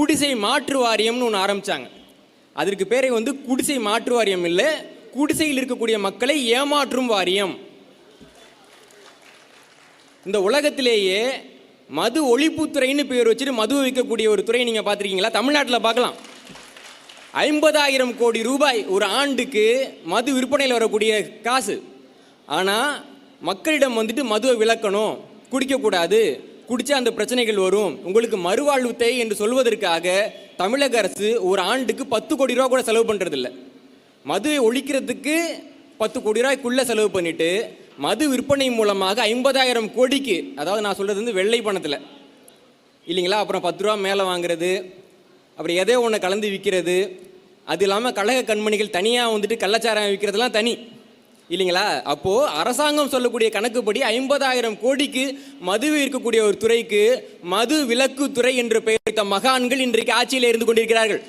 குடிசை மாற்று வாரியம்னு ஒன்று ஆரம்பித்தாங்க அதற்கு பேரை வந்து குடிசை மாற்று வாரியம் இல்லை குடிசையில் இருக்கக்கூடிய மக்களை ஏமாற்றும் வாரியம். இந்த உலகத்திலேயே மது ஒழிப்புத்துறைன்னு பேர் வச்சுட்டு மது விற்கக்கூடிய ஒரு துறை நீங்கள் பார்த்துருக்கீங்களா? தமிழ்நாட்டில் பார்க்கலாம். ஐம்பதாயிரம் கோடி ரூபாய் ஒரு ஆண்டுக்கு மது விற்பனையில் வரக்கூடிய காசு. ஆனால் மக்களிடம் வந்துட்டு மதுவை விளக்கணும் குடிக்கக்கூடாது குடிச்சா அந்த பிரச்சனைகள் வரும். உங்களுக்கு மறுவாழ்வு தேவை என்று சொல்வதற்காக தமிழக அரசு ஒரு ஆண்டுக்கு பத்து கோடி ரூபா கூட செலவு பண்ணுறதில்ல மதுவை ஒழிக்கிறதுக்கு பத்து கோடி ரூபாய்க்குள்ளே செலவு பண்ணிவிட்டு மது விற்பனை மூலமாக ஐம்பதாயிரம் கோடிக்கு அதாவது நான் சொல்கிறது வந்து வெள்ளை பணத்தில். இல்லைங்களா? அப்புறம் பத்து ரூபா மேலே வாங்குறது அப்புறம் எதையோ ஒன்று கலந்து விற்கிறது அது இல்லாமல் கழக கண்மணிகள் தனியாக வந்துட்டு கள்ளச்சாரம் விற்கிறதுலாம் தனி. இல்லைங்களா? அப்போது அரசாங்கம் சொல்லக்கூடிய கணக்குப்படி ஐம்பதாயிரம் கோடிக்கு மது இருக்கக்கூடிய ஒரு துறைக்கு மது விலக்கு துறை என்று பெயரித்த மகான்கள் இன்றைக்கு ஆட்சியில் இருந்து கொண்டிருக்கிறார்கள்.